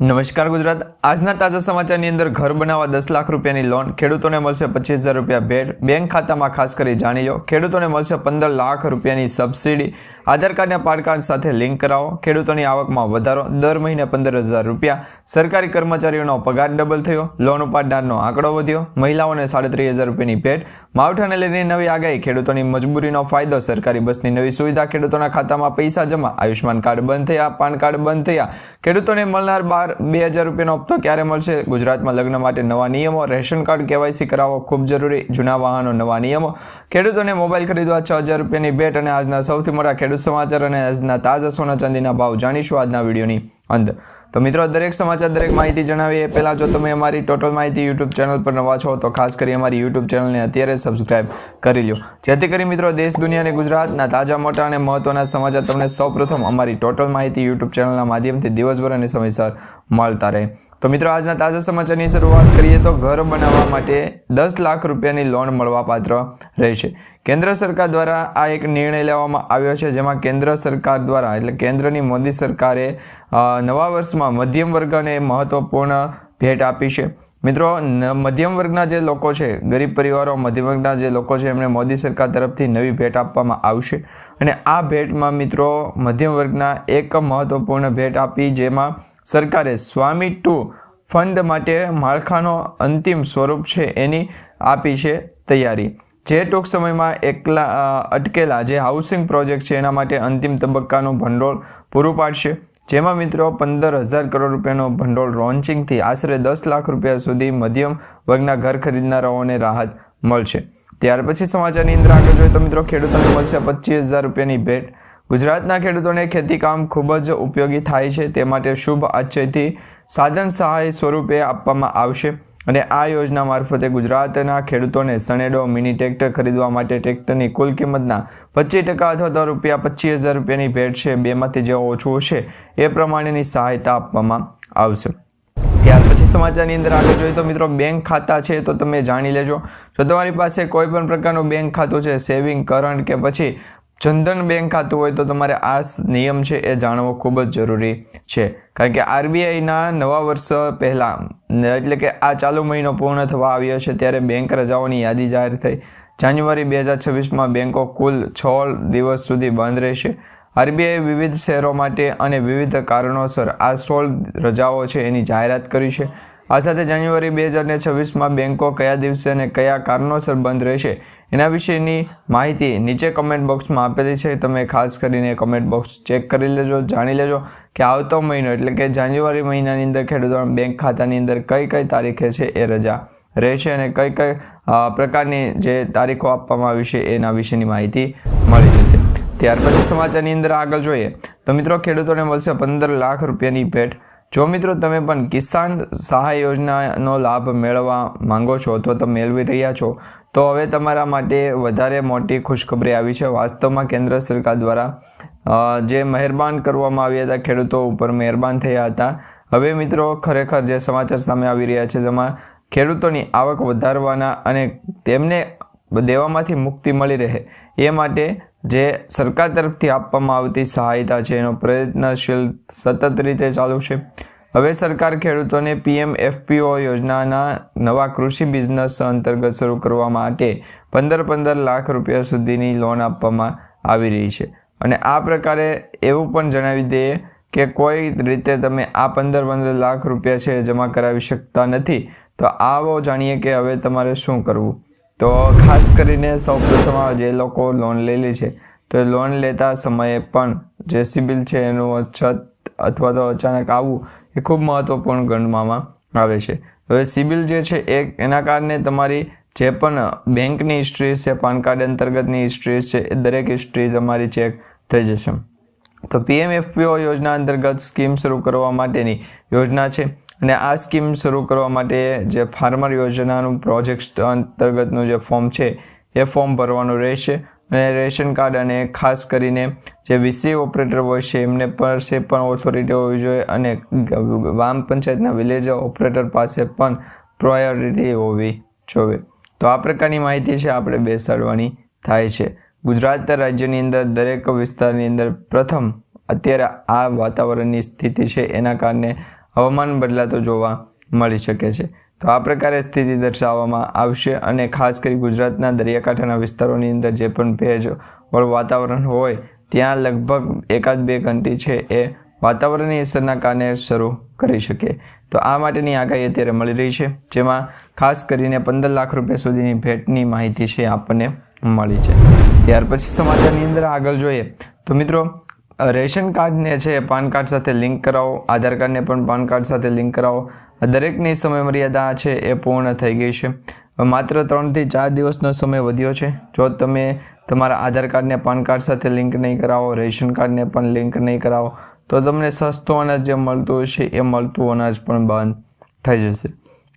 નમસ્કાર ગુજરાત. આજના તાજા સમાચારની અંદર ઘર બનાવવા દસ લાખ રૂપિયાની લોન ખેડૂતોને મળશે પચીસ હજાર રૂપિયા ભેટ. બેંક ખાતામાં ખાસ કરી જાણી લો. ખેડૂતોને મળશે પંદર લાખ રૂપિયાની સબસિડી. આધાર કાર્ડના પાન કાર્ડ સાથે લિંક કરાવો. ખેડૂતોની આવકમાં વધારો. દર મહિને પંદર હજાર રૂપિયા. સરકારી કર્મચારીઓનો પગાર ડબલ થયો. લોન ઉપાડનારનો આંકડો વધ્યો. મહિલાઓને સાડત્રીસ હજાર રૂપિયાની ભેટ. માવઠાને લઈને નવી આગાહી. ખેડૂતોની મજબૂરીનો ફાયદો. સરકારી બસની નવી સુવિધા. ખેડૂતોના ખાતામાં પૈસા જમા. આયુષ્માન કાર્ડ બંધ થયા. પાન કાર્ડ બંધ થયા. ખેડૂતોને મળનાર બાર બે હજાર રૂપિયાનો હપ્તો ક્યારે મળશે? ગુજરાતમાં લગ્ન માટે નવા નિયમો, રેશન કાર્ડ, કેવાયસી કરાવવો ખૂબ જરૂરી. જૂના વાહનો, નવા નિયમો. ખેડૂતોને મોબાઈલ ખરીદવા છ હજાર રૂપિયાની ભેટ અને આજના સૌથી મોટા ખેડૂત સમાચાર અને આજના તાજા સોના ચાંદીના ભાવ જાણીશું આજના વિડીયોની. અંદર તો મિત્રો, દરેક સમાચાર, દરેક માહિતી જણાવીએ. પહેલાં જો તમે અમારી ટોટલ માહિતી યુટ્યુબ ચેનલ પર નવા છો, તો ખાસ કરી અમારી યુટ્યુબ ચેનલને અત્યારે સબસ્ક્રાઇબ કરી લો જેથી કરી મિત્રો, દેશ, દુનિયા અને ગુજરાતના તાજા, મોટા અને મહત્ત્વના સમાચાર તમને સૌપ્રથમ અમારી ટોટલ માહિતી યુટ્યુબ ચેનલના માધ્યમથી દિવસભર અને સમયસર મળતા રહે. તો મિત્રો, આજના તાજા સમાચારની શરૂઆત કરીએ તો ઘર બનાવવા માટે દસ લાખ રૂપિયાની લોન મળવાપાત્ર રહેશે. કેન્દ્ર સરકાર દ્વારા આ એક નિર્ણય લેવામાં આવ્યો છે, જેમાં કેન્દ્ર સરકાર દ્વારા, એટલે કેન્દ્રની મોદી સરકારે નવા વર્ષમાં મધ્યમ વર્ગને મહત્વપૂર્ણ ભેટ આપી છે. મિત્રો મધ્યમ વર્ગના જે લોકો છે, ગરીબ પરિવારો, મધ્યમ વર્ગના જે લોકો છે, એમને મોદી સરકાર તરફથી નવી ભેટ આપવામાં આવશે. અને આ ભેટમાં મિત્રો, મધ્યમ વર્ગના એક મહત્વપૂર્ણ ભેટ આપી, જેમાં સરકારે સ્વામી ટુ ફંડ માટે માળખાનો અંતિમ સ્વરૂપ છે એની આપી છે તૈયારી. જે ટૂંક સમયમાં એકલા અટકેલા જે હાઉસિંગ પ્રોજેક્ટ છે, એના માટે અંતિમ તબક્કાનું ભંડોળ પૂરું પાડશે. જેમાં મિત્રો પંદર હજાર કરોડ રૂપિયાનો ભંડોળ લોન્ચિંગથી આશરે દસ લાખ રૂપિયા સુધી મધ્યમ વર્ગના ઘર ખરીદનારાઓને રાહત મળશે. ત્યાર પછી સમાચારની અંદર આગળ જોઈએ તો મિત્રો ખેડૂતોને મળશે પચીસ હજાર રૂપિયાની ભેટ. ગુજરાતના ખેડૂતોને ખેતી કામ ખૂબ જ ઉપયોગી થાય છે. તે માટે શુભ આશ્ચયથી સાધન સહાય સ્વરૂપે આપવામાં આવશે. અને આ યોજના મારફતે ગુજરાતના ખેડૂતોને સનેડો મિની ટ્રેક્ટર ખરીદવા માટે ટ્રેક્ટરની કુલ કિંમતના પચીસ ટકા અથવા તો રૂપિયા પચીસ હજાર રૂપિયાની ભેટ છે. બેમાંથી જે ઓછું હશે એ પ્રમાણેની સહાયતા આપવામાં આવશે. ત્યાર પછી સમાચારની અંદર આગળ જોઈએ તો મિત્રો બેંક ખાતા છે તો તમે જાણી લેજો. જો તમારી પાસે કોઈ પણ પ્રકારનું બેંક ખાતું છે, સેવિંગ, કરંટ કે પછી જનધન બેંક ખાતું હોય તો તમારે આ નિયમ છે એ જાણવો ખૂબ જ જરૂરી છે. કારણ કે આરબીઆઈના નવા વર્ષ પહેલાં એટલે કે આ ચાલુ મહિનો પૂર્ણ થવા આવ્યો છે ત્યારે બેંક રજાઓની યાદી જાહેર થઈ. જાન્યુઆરી બે હજાર છવ્વીસમાં બેંકો કુલ છ દિવસ સુધી બંધ રહેશે. આરબીઆઈ વિવિધ શહેરો માટે અને વિવિધ કારણોસર આ સોળ રજાઓ છે એની જાહેરાત કરી છે. આ સાથે જાન્યુઆરી બે હજાર ને છવ્વીસમાં બેંકો કયા દિવસે અને કયા કારણોસર બંધ રહેશે એના વિશેની માહિતી નીચે કમેન્ટ બોક્સમાં આપેલી છે. તમે ખાસ કરીને કમેન્ટ બોક્સ ચેક કરી લેજો, જાણી લેજો કે આવતો મહિનો એટલે કે જાન્યુઆરી મહિનાની અંદર ખેડૂતોના બેંક ખાતાની અંદર કઈ કઈ તારીખે છે એ રજા રહેશે અને કઈ કઈ પ્રકારની જે તારીખો આપવામાં આવી છે એના વિશેની માહિતી મળી જશે. ત્યાર પછી સમાચારની અંદર આગળ જોઈએ તો મિત્રો ખેડૂતોને મળશે પંદર લાખ રૂપિયાની ભેટ જો મિત્રો તમે પણ કિસાન સહાય યોજનાનો લાભ મેળવવા માંગો છો, તો તમે મેળવી રહ્યા છો. તો હવે તમારા માટે વધારે મોટી ખુશખબરી આવી છે. વાસ્તવમાં કેન્દ્ર સરકાર દ્વારા જે મહેરબાન કરવામાં આવ્યા હતા ખેડૂતો ઉપર મહેરબાન થયા હતા. હવે મિત્રો ખરેખર જે સમાચાર સામે આવી રહ્યા છે, જેમાં ખેડૂતોની આવક વધારવાના અને તેમને દેવામાંથી મુક્તિ મળી રહે, એ માટે જે સરકાર તરફથી આપવામાં આવતી સહાયતા છે, એનો પ્રયત્નશીલ સતત રીતે ચાલુ છે. હવે સરકાર ખેડૂતોને પીએમ એફપીઓ યોજનાના નવા કૃષિ બિઝનેસ અંતર્ગત શરૂ કરવા માટે પંદર પંદર લાખ રૂપિયા સુધીની લોન આપવામાં આવી રહી છે. અને આ પ્રકારે એવું પણ જણાવી દઈએ કે કોઈ રીતે તમે આ પંદર પંદર લાખ રૂપિયા છે જમા કરાવી શકતા નથી, તો આવો જાણીએ કે હવે તમારે શું કરવું. તો ખાસ કરીને સૌપ્રથમ જે લોકો લોન લેલી છે, તો એ લોન લેતા સમયે પણ જે સિબિલ છે એનું અછત અથવા તો અચાનક આવવું એ ખૂબ મહત્ત્વપૂર્ણ ગણવામાં આવે છે. હવે સિબિલ જે છે એ એના કારણે તમારી જે પણ બેંકની હિસ્ટ્રી છે, પાન કાર્ડ અંતર્ગતની હિસ્ટ્રી છે, એ દરેક હિસ્ટ્રી તમારી ચેક થઈ જશે. તો પીએમએફપીઓ યોજના અંતર્ગત સ્કીમ શરૂ કરવા માટેની યોજના છે. અને આ સ્કીમ શરૂ કરવા માટે જે ફાર્મર યોજનાનું પ્રોજેક્ટ અંતર્ગતનું જે ફોર્મ છે, એ ફોર્મ ભરવાનું રહેશે. અને રેશન કાર્ડ અને ખાસ કરીને જે વીસી ઓપરેટર હોય છે, એમને પાસે પણ ઓથોરિટી હોવી જોઈએ અને ગ્રામ પંચાયતના વિલેજ ઓપરેટર પાસે પણ પ્રાયોરિટી હોવી જોઈએ. તો આ પ્રકારની માહિતી છે, આપણે બેસાડવાની થાય છે. ગુજરાત રાજ્યની અંદર દરેક વિસ્તારની અંદર પ્રથમ અત્યારે આ વાતાવરણની સ્થિતિ છે, એના કારણે હવામાન બદલાતો જોવા મળી શકે છે. તો આ પ્રકારે સ્થિતિ દર્શાવવામાં આવશે અને ખાસ કરી ગુજરાતના દરિયાકાંઠાના વિસ્તારોની અંદર જે પણ ભેજવાળું વાતાવરણ હોય, ત્યાં લગભગ એકાદ બે ઘંટી છે એ વાતાવરણની અસરના કારણે શરૂ કરી શકે. તો આ માટેની આગાહી અત્યારે મળી રહી છે, જેમાં ખાસ કરીને પંદર લાખ રૂપિયા સુધીની ભેટની માહિતી છે આપણને મળી છે. ત્યાર પછી સમાચારની અંદર આગળ જોઈએ. તો મિત્રો રેશન કાર્ડને છે, પાન કાર્ડ સાથે લિંક કરાવો. આધાર કાર્ડને પણ પાન કાર્ડ સાથે લિંક કરાવો. દરેકની સમયમર્યાદા છે એ પૂર્ણ થઈ ગઈ છે. માત્ર ત્રણથી ચાર દિવસનો સમય વધ્યો છે. જો તમે તમારા આધાર કાર્ડને પાન કાર્ડ સાથે લિંક નહીં કરાવો, રેશન કાર્ડને પણ લિંક નહીં કરાવો, તો તમને સસ્તું અનાજ જે મળતું હશે એ મળતું અનાજ પણ બંધ થઈ જશે.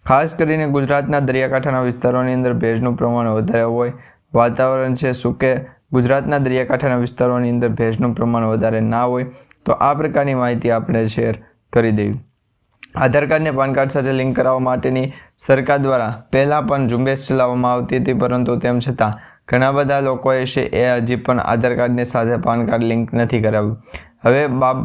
ખાસ કરીને ગુજરાતના દરિયાકાંઠાના વિસ્તારોની અંદર ભેજનું પ્રમાણ વધારે હોય, વાતાવરણ છે શું કે ગુજરાતના દરિયાકાંઠાના વિસ્તારોની અંદર ભેજનું પ્રમાણ વધારે ના હોય, તો આ પ્રકારની માહિતી આપણે શેર કરી દેવી આધાર કાર્ડને પાન કાર્ડ સાથે લિંક કરાવવા માટેની સરકાર દ્વારા પહેલાં પણ ઝુંબેશ ચલાવવામાં આવતી હતી, પરંતુ તેમ છતાં ઘણા બધા લોકોએ છે એ હજી પણ આધાર કાર્ડની સાથે પાન કાર્ડ લિંક નથી કરાવ્યું. હવે બાબ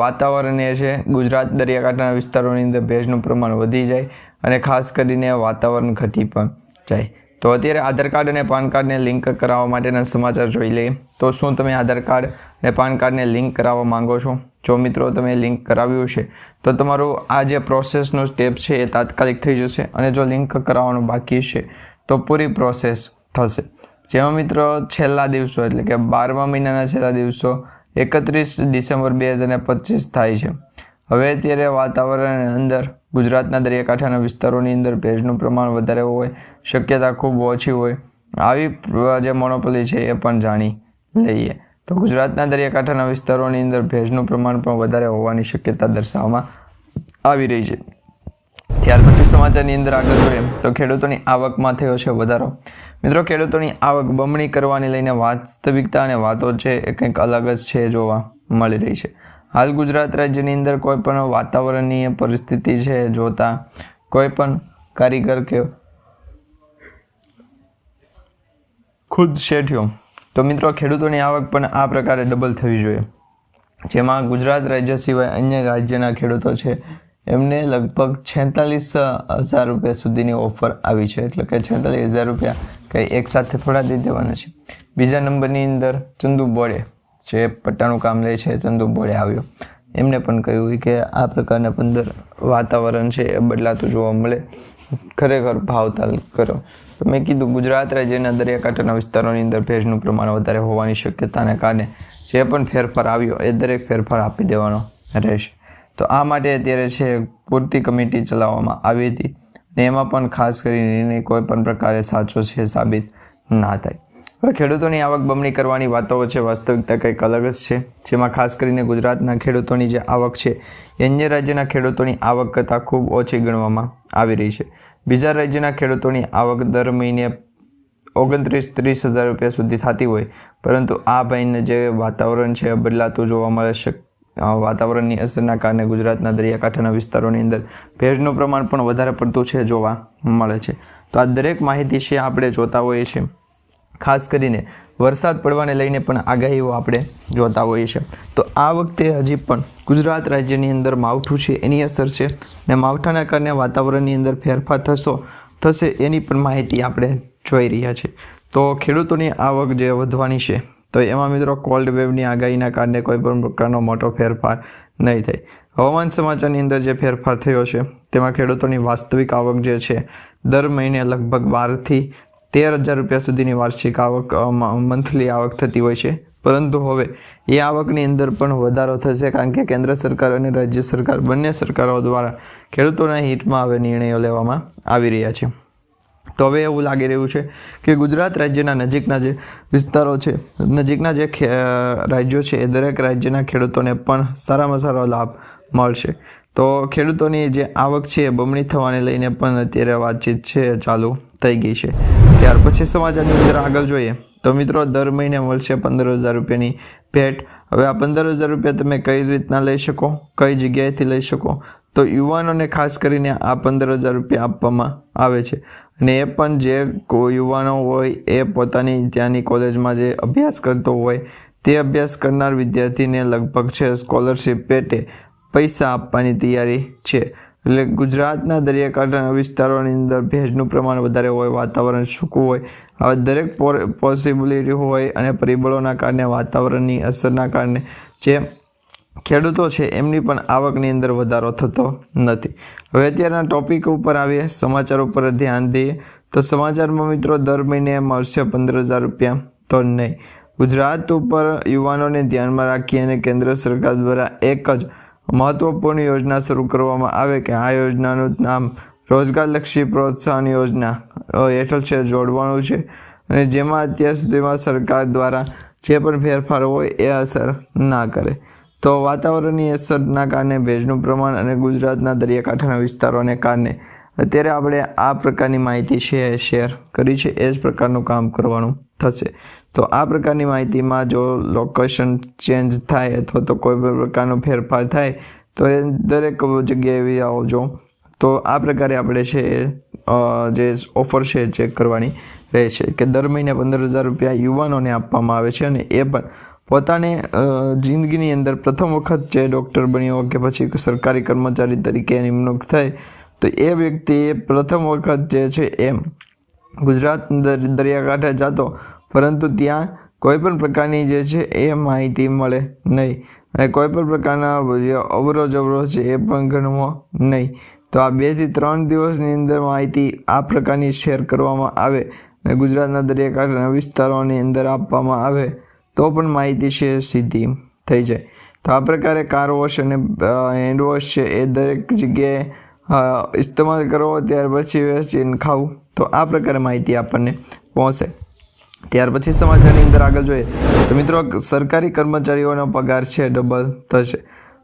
વાતાવરણ એ છે, ગુજરાત દરિયાકાંઠાના વિસ્તારોની અંદર ભેજનું પ્રમાણ વધી જાય અને ખાસ કરીને વાતાવરણ ઘટી પણ જાય. તો અત્યારે આધાર કાર્ડ અને પાન કાર્ડને લિંક કરાવવા માટેના સમાચાર જોઈ લઈએ તો શું તમે આધાર કાર્ડ અને પાન કાર્ડને લિંક કરાવવા માંગો છો? જો મિત્રો તમે લિંક કરાવ્યું છે, તો તમારું આ જે પ્રોસેસનો સ્ટેપ છે એ તાત્કાલિક થઈ જશે અને જો લિંક કરાવવાનું બાકી છે, તો પૂરી પ્રોસેસ થશે. જેમાં મિત્રો છેલ્લા દિવસો એટલે કે બારમા મહિનાના છેલ્લા દિવસો એકત્રીસ ડિસેમ્બર બે હજાર પચીસ થાય છે. હવે અત્યારે વાતાવરણ અંદર, ગુજરાતના દરિયાકાંઠાના વિસ્તારોની અંદર ભેજનું પ્રમાણ વધારે હોય, શક્યતા ખૂબ ઓછી હોય. આવી જે મોનોપોલી છે એ પણ જાણી લઈએ. તો ગુજરાતના દરિયાકાંઠાના વિસ્તારોની અંદર ભેજનું પ્રમાણ પણ વધારે હોવાની શક્યતા દર્શાવવામાં આવી રહી છે. ત્યાર પછી સમાચારની અંદર આગળ જોઈએ તો ખેડૂતોની આવકમાં થયો છે વધારો. મિત્રો, ખેડૂતોની આવક બમણી કરવાની લઈને વાસ્તવિકતા અને વાતો છે એ કંઈક અલગ જ છે જોવા મળી રહી છે. હાલ ગુજરાત રાજ્યની અંદર કોઈ પણ વાતાવરણીય પરિસ્થિતિ છે જોતા કોઈ પણ કારીગર કે ખુદ શેઠિયો. તો મિત્રો, ખેડૂતોની આવક પણ આ પ્રકારે ડબલ થવી જોઈએ. જેમાં ગુજરાત રાજ્ય સિવાય અન્ય રાજ્યના ખેડૂતો છે, એમને લગભગ છેતાલીસ હજાર રૂપિયા સુધીની ઓફર આવી છે. એટલે કે છેતાલીસ હજાર રૂપિયા કંઈ એકસાથે થોડા દઈ દેવાના છે. બીજા નંબરની અંદર ચંદુ બોડે. જે પટ્ટાનું કામ લે છે ચંદુ બોળે આવ્યો. એમને પણ કહ્યું કે આ પ્રકારના પંદર વાતાવરણ છે, એ બદલાતું જોવા મળે. ખરેખર ભાવતાલ કરો. તો મેં કીધું ગુજરાત રાજ્યના દરિયાકાંઠાના વિસ્તારોની અંદર ભેજનું પ્રમાણ વધારે હોવાની શક્યતાને કારણે જે પણ ફેરફાર આવ્યો, એ દરેક ફેરફાર આપી દેવાનો રહેશે. તો આ માટે અત્યારે છે, પૂરતી કમિટી ચલાવવામાં આવી હતી. ને એમાં પણ ખાસ કરીને નિર્ણય કોઈ પણ પ્રકારે સાચો છે સાબિત ના થાય. હવે ખેડૂતોની આવક બમણી કરવાની વાતો છે, વાસ્તવિકતા કંઈક અલગ જ છે. જેમાં ખાસ કરીને ગુજરાતના ખેડૂતોની જે આવક છે અન્ય રાજ્યના ખેડૂતોની આવક કરતાં ખૂબ ઓછી ગણવામાં આવી રહી છે. બીજા રાજ્યના ખેડૂતોની આવક દર મહિને ઓગણત્રીસ ત્રીસ હજાર રૂપિયા સુધી થતી હોય. પરંતુ આ ભાઈને જે વાતાવરણ છે બદલાતું જોવા મળે છે વાતાવરણની અસરના કારણે ગુજરાતના દરિયાકાંઠાના વિસ્તારોની અંદર ભેજનું પ્રમાણ પણ વધારે પડતું છે, જોવા મળે છે. તો આ દરેક માહિતી છે, આપણે જોતા હોઈએ છીએ. ખાસ કરીને વરસાદ પડવાને લઈને પણ આગાહીઓ આપણે જોતા હોઈએ છીએ. તો આ વખતે હજી પણ ગુજરાત રાજ્યની અંદર માવઠું છે, એની અસર છે ને માવઠાના કારણે વાતાવરણની અંદર ફેરફાર થશો, થશે એની પણ માહિતી આપણે જોઈ રહ્યા છીએ. તો ખેડૂતોની આવક જે વધવાની છે, તો એમાં મિત્રો કોલ્ડ વેવની આગાહીના કારણે કોઈ પણ પ્રકારનો મોટો ફેરફાર નહીં થાય. હવામાન સમાચારની અંદર જે ફેરફાર થયો છે, તેમાં ખેડૂતોની વાસ્તવિક આવક જે છે, દર મહિને લગભગ બારથી તેર હજાર રૂપિયા સુધીની વાર્ષિક આવક મંથલી આવક થતી હોય છે. પરંતુ હવે એ આવકની અંદર પણ વધારો થશે કારણ કે કેન્દ્ર સરકાર અને રાજ્ય સરકાર બંને સરકારો દ્વારા ખેડૂતોના હિતમાં હવે નિર્ણયો લેવામાં આવી રહ્યા છે. તો હવે એવું લાગી રહ્યું છે કે ગુજરાત રાજ્યના નજીકના જે વિસ્તારો છે, નજીકના જે રાજ્યો છે એ દરેક રાજ્યના ખેડૂતોને પણ સારામાં સારો લાભ મળશે. તો ખેડૂતોની જે આવક છે એ બમણી થવાને લઈને પણ અત્યારે વાતચીત છે, ચાલુ થઈ ગઈ છે. ત્યાર પછી સમાચારની અંદર આગળ જોઈએ તો મિત્રો દર મહિને મળશે પંદર હજાર રૂપિયાની ભેટ. હવે આ પંદર હજાર રૂપિયા તમે કઈ રીતના લઈ શકો, કઈ જગ્યાએથી લઈ શકો? તો યુવાનોને ખાસ કરીને આ પંદર હજાર રૂપિયા આપવામાં આવે છે. અને એ પણ જે યુવાનો હોય એ પોતાની ત્યાંની કોલેજમાં જે અભ્યાસ કરતો હોય, તે અભ્યાસ કરનાર વિદ્યાર્થીને લગભગ છે સ્કોલરશિપ પેટે પૈસા આપવાની તૈયારી છે. એટલે ગુજરાતના દરિયાકાંઠાના વિસ્તારોની અંદર ભેજનું પ્રમાણ વધારે હોય, વાતાવરણ સૂકું હોય, હવે દરેક પોસિબિલિટી હોય અને પરિબળોના કારણે, વાતાવરણની અસરના કારણે જે ખેડૂતો છે એમની પણ આવકની અંદર વધારો થતો નથી. હવે અત્યારના ટોપિક ઉપર આવીએ, સમાચાર ઉપર ધ્યાન દઈએ. તો સમાચારમાં મિત્રો, દર મહિને મળશે પંદર હજાર રૂપિયા તો નહીં. ગુજરાત ઉપર યુવાનોને ધ્યાનમાં રાખી અને કેન્દ્ર સરકાર દ્વારા એક જ મહત્વપૂર્ણ યોજના શરૂ કરવામાં આવે કે આ યોજનાનું નામ રોજગારલક્ષી પ્રોત્સાહન યોજના હેઠળ છે, જોડવાનું છે. અને જેમાં અત્યાર સુધીમાં સરકાર દ્વારા જે પણ ફેરફાર હોય એ અસર ના કરે. તો વાતાવરણની અસરના કારણે ભેજનું પ્રમાણ અને ગુજરાતના દરિયાકાંઠાના વિસ્તારોને કારણે અત્યારે આપણે આ પ્રકારની માહિતી છે, શેર કરી છે. એ જ પ્રકારનું કામ કરવાનું થશે. તો આ પ્રકારની માહિતીમાં જો લોકેશન ચેન્જ થાય અથવા તો કોઈ પણ પ્રકારનો ફેરફાર થાય, તો એ દરેક જગ્યાએ એવી આવજો. તો આ પ્રકારે આપણે છે જે ઓફર છે ચેક કરવાની રહેશે કે દર મહિને પંદર હજાર રૂપિયા યુવાનોને આપવામાં આવે છે અને એ પણ પોતાને જિંદગીની અંદર પ્રથમ વખત જે ડૉક્ટર બન્યો કે પછી સરકારી કર્મચારી તરીકે નિમણૂક થઈ, તો એ વ્યક્તિએ પ્રથમ વખત જે છે એમ ગુજરાત દર- દરિયાકાંઠે જતો પરંતુ ત્યાં કોઈ પણ પ્રકારની જે છે એ માહિતી મળે નહીં અને કોઈ પણ પ્રકારના જે અવરોજ અવરોજ છે એ પણ ગણવો નહીં. તો આ બેથી ત્રણ દિવસની અંદર માહિતી આ પ્રકારની શેર કરવામાં આવે અને ગુજરાતના દરિયાકાંઠાના વિસ્તારોની અંદર આપવામાં આવે તો પણ માહિતી છે સીધી થઈ જાય. તો આ પ્રકારે કાર વોશ અને હેન્ડ વોશ છે એ દરેક જગ્યાએ ઇસ્તેમાલ કરવો, ત્યાર પછી વેચીને ખાવું તો આ પ્રકારે માહિતી આપણને પહોંચે. ત્યાર પછી સમાચારની અંદર આગળ જોઈએ તો મિત્રો, સરકારી કર્મચારીઓનો પગાર છે ડબલ થશે.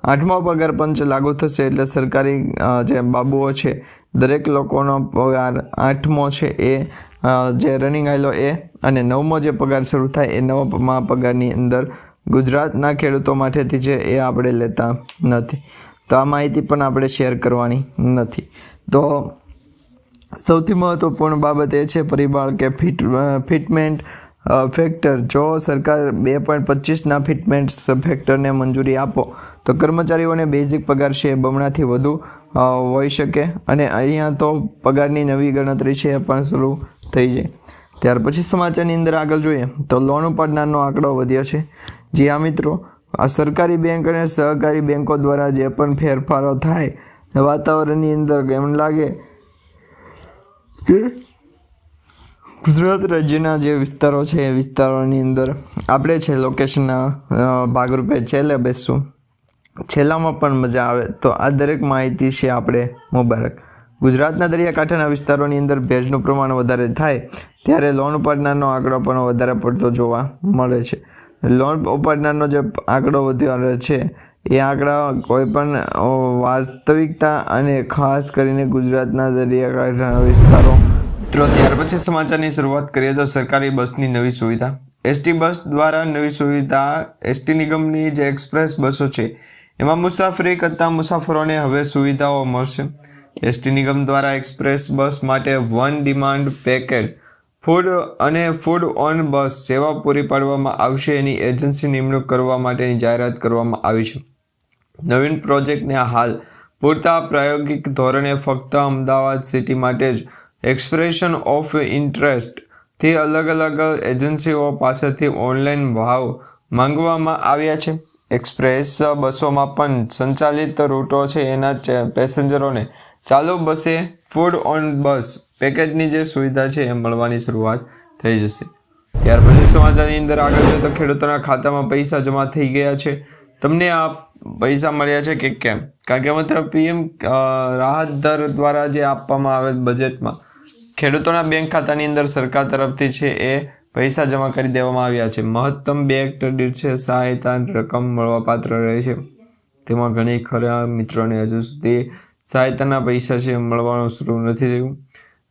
આઠમો પગાર પંચ લાગુ થશે એટલે સરકારી જે બાબુઓ છે, દરેક લોકોનો પગાર આઠમો છે એ જે રનિંગ આવેલો એ, અને નવમો જે પગાર શરૂ થાય એ નવમા પગારની અંદર ગુજરાતના ખેડૂતો માટેથી છે એ આપણે લેતા નથી. તો આ માહિતી પણ આપણે શેર કરવાની નથી. તો સૌથી મહત્ત્વપૂર્ણ બાબત એ છે પરિબળ કે ફિટ ફિટમેન્ટ ફેક્ટર. જો સરકાર બે પોઈન્ટ પચીસના ફિટમેન્ટ ફેક્ટરને મંજૂરી આપો, તો કર્મચારીઓને બેઝિક પગાર છે બમણાથી વધુ હોઈ શકે. અને અહીંયા તો પગારની નવી ગણતરી છે એ પણ શરૂ થઈ જાય. ત્યાર પછી સમાચારની અંદર આગળ જોઈએ, તો લોન ઉપાડનારનો આંકડો વધ્યો છે. જી આ મિત્રો, આ સરકારી બેંક અને સહકારી બેંકો દ્વારા જે પણ ફેરફારો થાય, વાતાવરણની અંદર એમ લાગે કે? ગુજરાત રાજ્યના જે વિસ્તારો છે, એ વિસ્તારોની અંદર આપણે છે લોકેશનના ભાગરૂપે છેલ્લે બેસશું. છેલ્લામાં પણ મજા આવે તો આ દરેક માહિતી છે આપણે મુબારક. ગુજરાતના દરિયાકાંઠાના વિસ્તારોની અંદર ભેજનું પ્રમાણ વધારે થાય ત્યારે લોન ઉપાડનારનો આંકડો પણ વધારે પડતો જોવા મળે છે. લોન ઉપાડનારનો જે આંકડો વધ્યો છે એ આંકડા કોઈ પણ વાસ્તવિકતા અને ખાસ કરીને ગુજરાતના દરિયાકાંઠાના વિસ્તારો. મિત્રો, ત્યાર પછી સમાચારની શરૂઆત કરીએ તો સરકારી બસની નવી સુવિધા. એસટી બસ દ્વારા નવી સુવિધા, એસટી નિગમની જે એક્સપ્રેસ બસો છે, એમાં મુસાફરી કરતા મુસાફરોને હવે સુવિધાઓ મળશે. એસટી નિગમ દ્વારા એક્સપ્રેસ બસ માટે વન ડિમાન્ડ પેકેજ ફૂડ અને ફૂડ ઓન બસ સેવા પૂરી પાડવામાં આવશે. એની એજન્સી નિમણૂક કરવા માટેની જાહેરાત કરવામાં આવી છે. નવીન પ્રોજેક્ટને હાલ પૂરતા પ્રાયોગિક ધોરણે ફક્ત અમદાવાદ સિટી માટે જ એક્સપ્રેશન ઓફ ઇન્ટરેસ્ટથી અલગ અલગ એજન્સીઓ પાસેથી ઓનલાઈન ભાવ માંગવામાં આવ્યા છે. એક્સપ્રેસ બસોમાં પણ સંચાલિત રૂટો છે. એના પેસેન્જરોને ચાલુ બસે ફૂડ ઓન બસ પેકેજની જે સુવિધા છે એ મળવાની શરૂઆત થઈ જશે. ત્યાર પછી સમાચારની અંદર આગળ તો ખેડૂતોના ખાતામાં પૈસા જમા થઈ ગયા છે. તમને આ પૈસા મળ્યા છે કે કેમ? કારણ કે મતલબ પીએમ રાહત દર દ્વારા જે આપવામાં આવે બજેટમાં ખેડૂતોના બેંક ખાતાની અંદર સરકાર તરફથી છે એ પૈસા જમા કરી દેવામાં આવ્યા છે. મહત્તમ બે હેક્ટર દીઠ છે સહાયતા રકમ મળવાપાત્ર રહે છે. તેમાં ઘણી ખરા મિત્રોને હજુ સુધી સહાયતાના પૈસા છે મળવાનું શરૂ નથી થયું.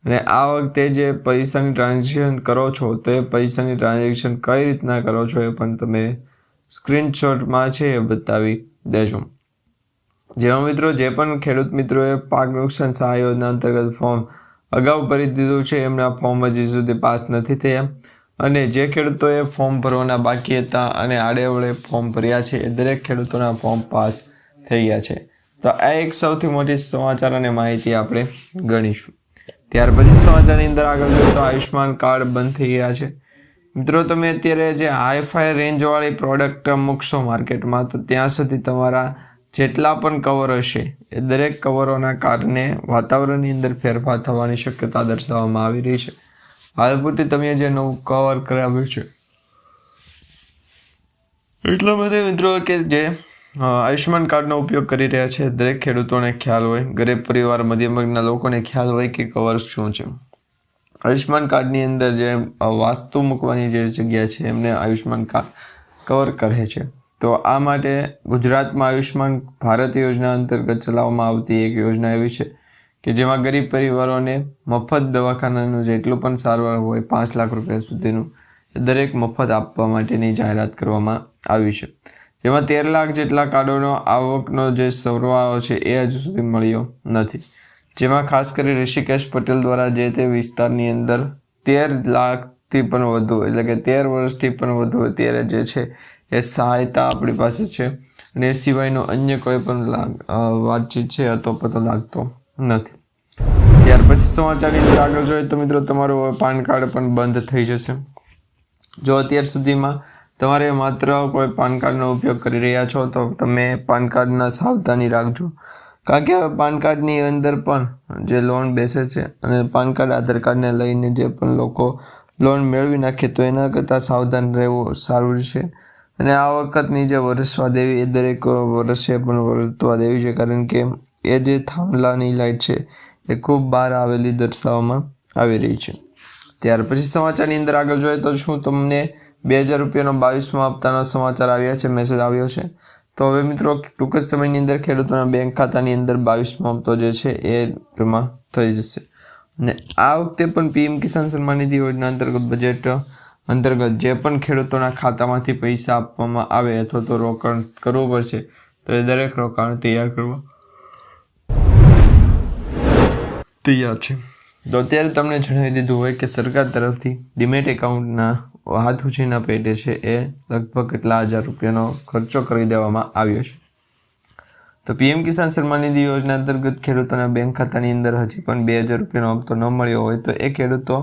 અને આ વખતે જે પૈસાની ટ્રાન્ઝેક્શન કરો છો, તે પૈસાની ટ્રાન્ઝેક્શન કઈ રીતના કરો છો એ પણ તમે સ્ક્રીનશોટમાં છે એ બતાવી દેજો. જેમાં મિત્રો, જે પણ ખેડૂત મિત્રોએ પાક નુકસાન સહાય યોજના અંતર્ગત ફોર્મ અગાઉ ભરી દીધું છે, એમના ફોર્મ હજી સુધી પાસ નથી થયા. અને જે ખેડૂતોએ ફોર્મ ભરવાના બાકી હતા અને આડેવડે ફોર્મ ભર્યા છે, એ દરેક ખેડૂતોના ફોર્મ પાસ થઈ ગયા છે. તો આ એક સૌથી મોટી સમાચાર અને માહિતી આપણે ગણીશું. ત્યાર પછી સમાચારની અંદર આગળ જોઈએ તો આયુષ્માન કાર્ડ બંધ થઈ ગયા છે. મિત્રો, તમે અત્યારે જે હાઈફાઈ રેન્જવાળી પ્રોડક્ટ મૂકશો માર્કેટમાં, તો ત્યાં સુધી તમારા જેટલા પણ કવર હશે, એ દરેક કવરોના કારણે વાતાવરણની અંદર ફેરફાર થવાની શક્યતા દર્શાવવામાં આવી રહી છે. હાલ પૂરતી તમે જે નવું કવર કરાવ્યું છે, એટલા માટે મિત્રો કે જે આયુષ્યમાન કાર્ડનો ઉપયોગ કરી રહ્યા છે, દરેક ખેડૂતોને ખ્યાલ હોય, ગરીબ પરિવાર મધ્યમ વર્ગના લોકોને ખ્યાલ હોય કે કવર શું છે. આયુષ્માન કાર્ડની અંદર જે વાસ્તુ મૂકવાની જે જગ્યા છે, એમને આયુષ્યમાન કાર્ડ કવર કરે છે. તો આ માટે ગુજરાતમાં આયુષ્યમાન ભારત યોજના અંતર્ગત ચલાવવામાં આવતી એક યોજના એવી છે કે જેમાં ગરીબ પરિવારોને મફત દવાખાનાનું જેટલું પણ સારવાર હોય, પાંચ લાખ રૂપિયા સુધીનું દરેક મફત આપવા માટેની જાહેરાત કરવામાં આવી છે. જેમાં તેર લાખ જેટલા કાર્ડોનો આવકનો જે સરવાળો છે, એ હજુ સુધી મળ્યો નથી. જેમાં ખાસ કરી ઋષિકેશ પટેલ દ્વારા જે તે વિસ્તારની અંદર તેર લાખથી પણ વધુ, એટલે કે તેર વર્ષથી પણ વધુ અત્યારે જે છે, એ સહાયતા આપણી પાસે છે. અને એ સિવાયનો અન્ય કોઈ પણ લાગ વાતચીત છે તો પતો લાગતો નથી. ત્યાર પછી સમાચારની અંદર આગળ જોઈએ તો મિત્રો તમારું પાન કાર્ડ પણ બંધ થઈ જશે. જો અત્યાર સુધીમાં તમારે માત્ર કોઈ પાન કાર્ડનો ઉપયોગ કરી રહ્યા છો, તો તમે પાન કાર્ડના સાવધાની રાખજો. કારણ કે પાન કાર્ડની અંદર પણ જે લોન બેસે છે અને પાન કાર્ડ, આધાર કાર્ડને લઈને જે પણ લોકો લોન મેળવી નાખે તો એના કરતાં સાવધાન રહેવું સારું છે. અને આ વખતની જે વરસવા દેવી એ દરેક વર્ષે પણ વર્તવા દેવી છે કારણ કે એ જે થાંભલાની લાઇટ છે એ ખૂબ બહાર આવેલી દર્શાવવામાં આવી રહી છે. ત્યાર પછી સમાચારની અંદર આગળ જોઈએ તો શું તમને બે હજાર રૂપિયાનો બાવીસમાં હપ્તાનો સમાચાર આવ્યા છે મેસેજ આવ્યો છે. તો હવે મિત્રો, ટૂંક જ સમયની અંદર ખેડૂતોના બેંક ખાતાની અંદર બાવીસમો હપ્તો જે છે એ જમા થઈ જશે. અને આ વખતે પણ પીએમ કિસાન સન્માન નિધિ યોજના અંતર્ગત બજેટ અંતર્ગત જે પણ ખેડૂતોના ખાતામાંથી પૈસા આપવામાં આવે અથવા તો રોકાણ કરવું પડશે, તો એ દરેક રોકાણ તૈયાર કરવા તૈયાર છે. તો અત્યારે તમને જણાવી દીધું હોય કે સરકાર તરફથી ડિમેટ એકાઉન્ટના હાથ ઉછીના પેટે છે એ લગભગ કેટલા હજાર રૂપિયાનો ખર્ચો કરી દેવામાં આવ્યો છે. તો પીએમ કિસાન સન્માન નિધિ યોજના અંતર્ગત ખેડૂતોના બેંક ખાતાની અંદર હજી પણ બે હજાર રૂપિયાનો હપ્તો ન મળ્યો હોય તો એ ખેડૂતો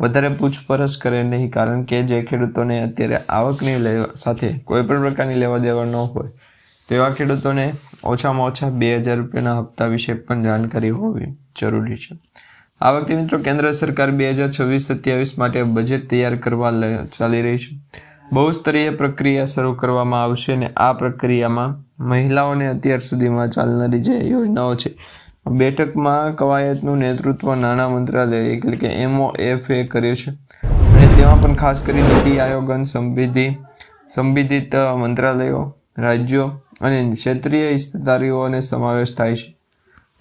વધારે પૂછપરછ કરે નહીં કારણ કે જે ખેડૂતોને અત્યારે આવકની લેવા સાથે કોઈ પણ પ્રકારની લેવા દેવા ન હોય, તેવા ખેડૂતોને ઓછામાં ઓછા બે હજાર રૂપિયાના હપ્તા વિશે પણ જાણકારી હોવી જરૂરી છે. આ વખતે મિત્રો કેન્દ્ર સરકાર બે હજાર છવ્વીસ સત્યાવીસ માટે બજેટ તૈયાર કરવા ચાલી રહી છે. બહુસ્તરીય પ્રક્રિયા શરૂ કરવામાં આવશે અને આ પ્રક્રિયામાં મહિલાઓને અત્યાર સુધીમાં ચાલનારી જે યોજનાઓ છે, બેઠકમાં કવાયતનું નેતૃત્વ નાણાં મંત્રાલય એટલે કે એમઓએફએ કર્યું છે. અને તેમાં પણ ખાસ કરી નીતિ આયોગ અને સંબંધિત સંબંધિત મંત્રાલયો, રાજ્યો અને ક્ષેત્રીય હિસ્સેદારીઓને સમાવેશ થાય છે.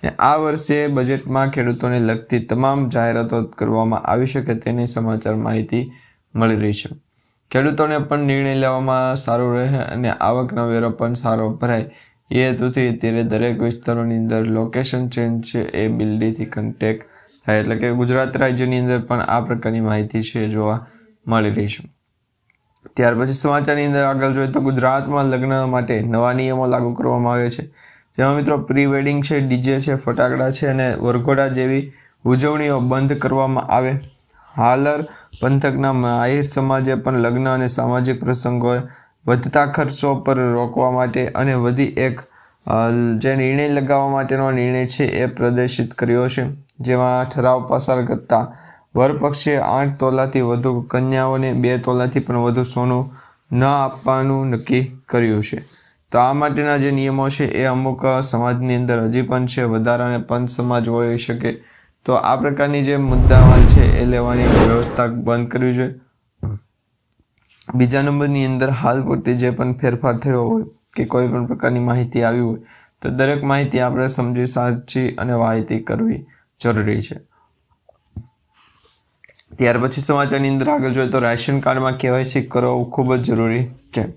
આ વર્ષે બજેટમાં ખેડૂતોને લગતી તમામ જાહેરાતો કરવામાં આવી શકે તેની સમાચાર માહિતી મળી રહી છે. ખેડૂતોને પણ નિર્ણય લેવામાં સારું રહે અને આવકનો વેરો પણ સારો ભરાય. એ હેતુથી અત્યારે દરેક વિસ્તારોની અંદર લોકેશન ચેન્જ છે, એ બિલ્ડીથી કન્ટેક થાય. એટલે કે ગુજરાત રાજ્યની અંદર પણ આ પ્રકારની માહિતી છે જોવા મળી રહી છે. ત્યાર પછી સમાચારની અંદર આગળ જોઈએ તો ગુજરાતમાં લગ્ન માટે નવા નિયમો લાગુ કરવામાં આવ્યા છે. જેમાં મિત્રો પ્રી વેડિંગ છે, ડીજે છે, ફટાકડા છે અને વરઘોડા જેવી ઉજવણીઓ બંધ કરવામાં આવે. હાલર પંથકના આહિર સમાજે પણ લગ્ન અને સામાજિક પ્રસંગોએ વધતા ખર્ચો પર રોકવા માટે અને વધી એક જે નિર્ણય લગાવવા માટેનો નિર્ણય છે એ પ્રદર્શિત કર્યો છે. જેમાં ઠરાવ પસાર કરતા વરપક્ષે આઠ તોલાથી વધુ કન્યાઓને બે તોલાથી પણ વધુ સોનું ન આપવાનું નક્કી કર્યું છે. તો આ માટેના જે નિયમો છે એ અમુક સમાજની અંદર હજી પણ છે, વધારાને પંચ સમાજ હોઈ શકે. તો આ પ્રકારની જે મુદ્દામાલ છે એ લેવાની વ્યવસ્થા બંધ કરવી જોઈએ. બીજા નંબરની અંદર હાલ પૂરતી જે પણ ફેરફાર થયો હોય કે કોઈ પણ પ્રકારની માહિતી આવી હોય, તો દરેક માહિતી આપણે સમજી, સાચી અને માહિતી કરવી જરૂરી છે. ત્યાર પછી સમાચારની અંદર આગળ જોઈએ તો રાશન કાર્ડમાં કેવાયસી કરવું ખૂબ જ જરૂરી છે.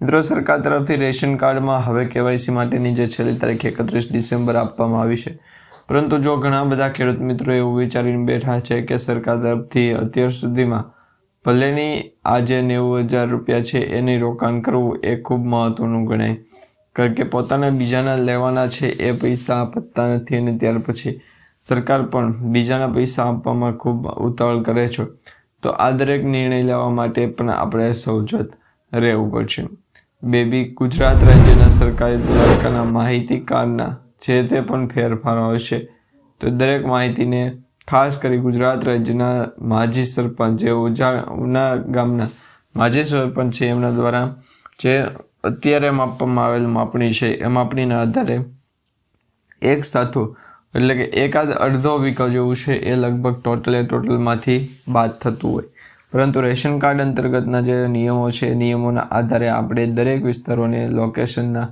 મિત્રો, સરકાર તરફથી રેશન કાર્ડમાં હવે કેવાયસી માટેની જે છેલ્લી તારીખ એકત્રીસ ડિસેમ્બર આપવામાં આવી છે. પરંતુ જો ઘણા બધા ખેડૂત મિત્રો એવું વિચારીને બેઠા છે કે સરકાર તરફથી અત્યાર સુધીમાં ભલેની આ જે નેવું હજાર રૂપિયા છે એની રોકાણ કરવું એ ખૂબ મહત્વનું ગણાય. કારણ કે પોતાના બીજાના લેવાના છે એ પૈસા આપતા નથી અને ત્યાર પછી સરકાર પણ બીજાના પૈસા આપવામાં ખૂબ ઉતાવળ કરે છે. તો આ દરેક નિર્ણય લેવા માટે પણ આપણે સૌજત રહેવું પડશે. બેબી ગુજરાત રાજ્યના સરકારી ધોરણના માહિતીકારના જે તે પણ ફેરફારો હશે તો દરેક માહિતીને ખાસ કરી ગુજરાત રાજ્યના માજી સરપંચ જે ઉજા, ઉના ગામના માજી સરપંચ છે એમના દ્વારા જે અત્યારે માપવામાં આવેલ માપણી છે, એ માપણીના આધારે એક સાથો એટલે કે એકાદ અડધો વીઘો જેવું છે એ લગભગ ટોટલે ટોટલમાંથી બાદ થતું હોય. પરંતુ રેશન કાર્ડ અંતર્ગતના જે નિયમો છે નિયમોના આધારે આપણે દરેક વિસ્તારોને લોકેશનના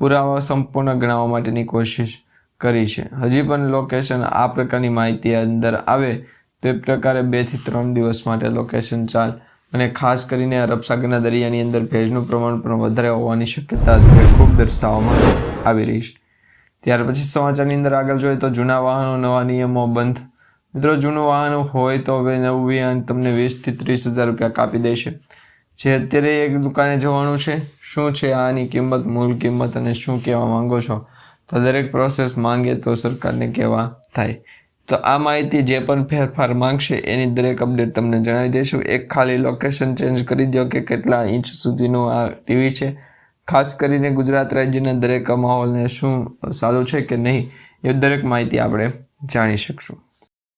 પુરાવા સંપૂર્ણ ગણાવવા માટેની કોશિશ કરી છે. હજી પણ લોકેશન આ પ્રકારની માહિતી અંદર આવે તે પ્રકારે બેથી ત્રણ દિવસ માટે લોકેશન ચાલ અને ખાસ કરીને અરબ સાગરના દરિયાની અંદર ભેજનું પ્રમાણ પણ વધારે હોવાની શક્યતા ખૂબ દર્શાવવામાં આવી રહી છે. ત્યાર પછી સમાચારની અંદર આગળ જોઈએ તો જૂના વાહનો, નવા નિયમો, બંધ મિત્રો, જૂનું વાહન હોય તો હવે નવું વાહન તમને વીસથી ત્રીસ હજાર રૂપિયા કાપી દેશે. જે અત્યારે એક દુકાને જવાનું છે, શું છે આની કિંમત, મૂળ કિંમત અને શું કહેવા માંગો છો? તો દરેક પ્રોસેસ માંગે તો સરકારને કહેવા થાય. તો આ માહિતી જે પણ ફેરફાર માંગશે એની દરેક અપડેટ તમને જણાવી દઈશું. એક ખાલી લોકેશન ચેન્જ કરી દો કે કેટલા ઇંચ સુધીનું આ ટીવી છે. ખાસ કરીને ગુજરાત રાજ્યના દરેક માહોલને શું સારું છે કે નહીં, એ દરેક માહિતી આપણે જાણી શકશું.